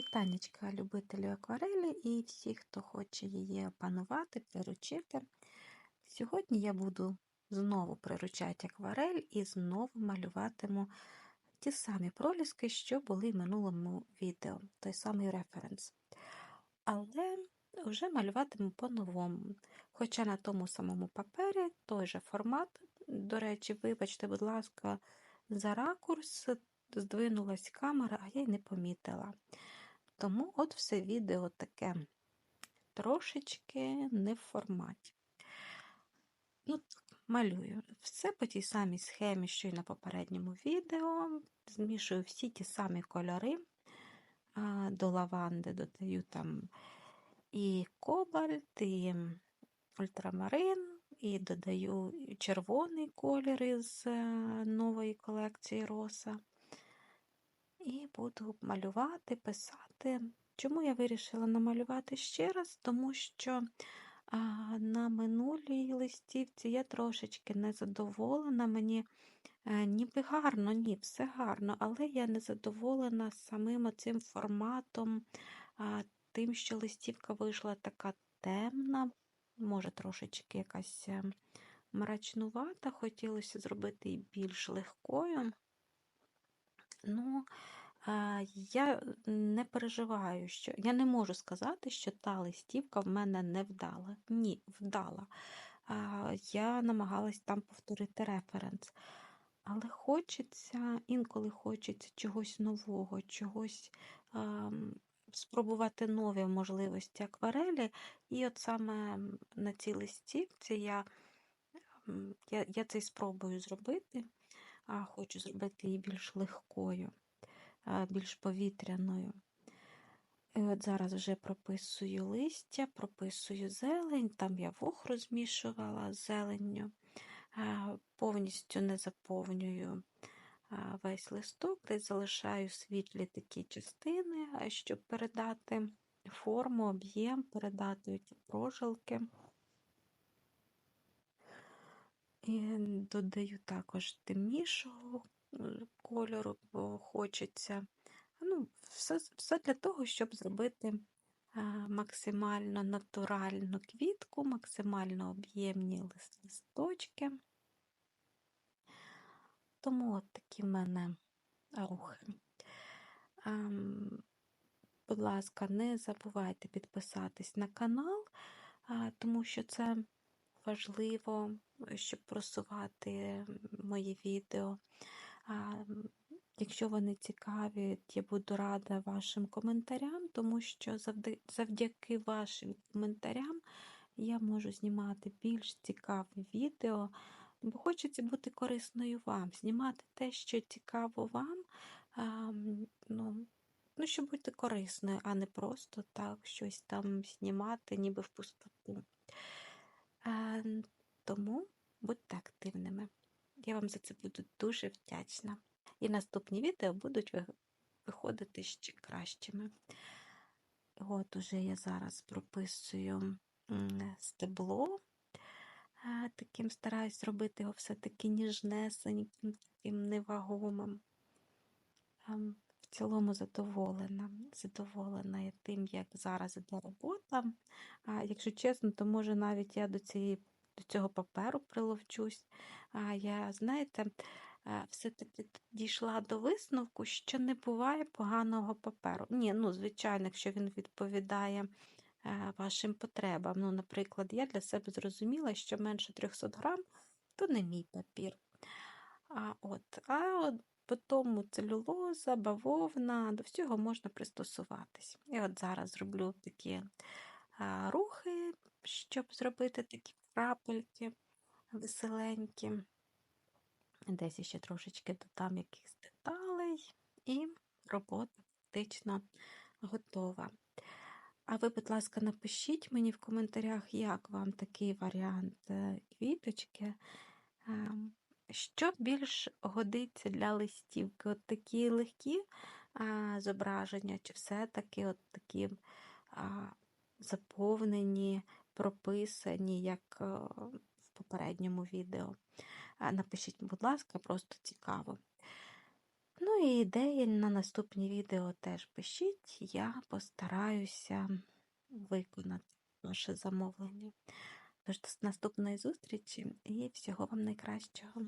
Вітанечка любителю акварелі і всі, хто хоче її опанувати, приручити. Сьогодні я буду знову приручати акварель і знову малюватиму ті самі проліски, що були в минулому відео, той самий референс. Але вже малюватиму по-новому. Хоча на тому самому папері той же формат. До речі, вибачте, будь ласка, за ракурс здвинулась камера, а я й не помітила. Тому от все відео таке трошечки не в форматі. Ну, малюю. Все по тій самій схемі, що й на попередньому відео. Змішую всі ті самі кольори. До лаванди додаю там і кобальт, і ультрамарин, і додаю червоний колір із е, нової колекції роса. І буду малювати, писати. Чому я вирішила намалювати ще раз? Тому що а, на минулій листівці я трошечки незадоволена. Мені а, е, ніби гарно, ні, все гарно, але я не задоволена самим цим форматом, а, тим, що листівка вийшла така темна, може, трошечки якась е, мрачнувата, хотілося зробити її більш легкою. Ну, я не переживаю, що я не можу сказати, що та листівка в мене не вдала. Ні, вдала. Я намагалась там повторити референс. Але хочеться, інколи хочеться чогось нового, чогось спробувати нові можливості акварелі. І от саме на цій листівці я я, я це спробую зробити, а хочу зробити її більш легкою більш повітряною. І от Зараз вже прописую листя, прописую зелень, там я вух розмішувала зеленню, повністю не заповнюю весь листок, десь залишаю світлі такі частини, щоб передати форму, об'єм, передати ті прожилки. І додаю також темнішого кольору, бо хочеться. Ну, Все все для того, щоб зробити максимально натуральну квітку, максимально об'ємні листочки. Тому от такі в мене рухи. Будь ласка, не забувайте підписатись на канал, тому що це важливо, щоб просувати мої відео. Якщо вони цікаві, я буду рада вашим коментарям, тому що завдяки вашим коментарям я можу знімати більш цікаві відео, бо хочеться бути корисною вам, знімати те, що цікаво вам, ну, ну, щоб бути корисною, а не просто так щось там знімати, ніби в пустоту. Тому будьте активними. Я вам за це буду дуже вдячна. І наступні відео будуть виходити ще кращими. От уже я зараз прописую стебло. Таким стараюсь зробити його все-таки ніжнесеньким, таким невагомим. Цілому задоволена. Задоволена тим, як зараз іде робота. А Якщо чесно, то може навіть я до цієї до цього паперу приловчусь. А я, знаєте, е, все-таки дійшла до висновку, що не буває поганого паперу. Ні, ну, звичайно, якщо він відповідає е, вашим потребам. Ну, Наприклад, я для себе зрозуміла, що менше 300 грам то не мій папір. А от, а от по тому целюлоза, бавовна, до всього можна пристосуватись. І от зараз зроблю такі а, рухи, щоб зробити такі крапельки веселенькі. Десь ще трошечки додам якихось деталей, і робота практично готова. А ви, будь ласка, напишіть мені в коментарях, як вам такий варіант е, квіточки. Що більш годиться для листівки? От такі легкі а, зображення, чи все-таки от такі а, заповнені прописані, як е, в попередньому відео. Напишіть, будь ласка, просто цікаво. Ну і ідеї на наступні відео теж пишіть. Я постараюся виконати ваше замовлення. Тож до наступної зустрічі і всього вам найкращого.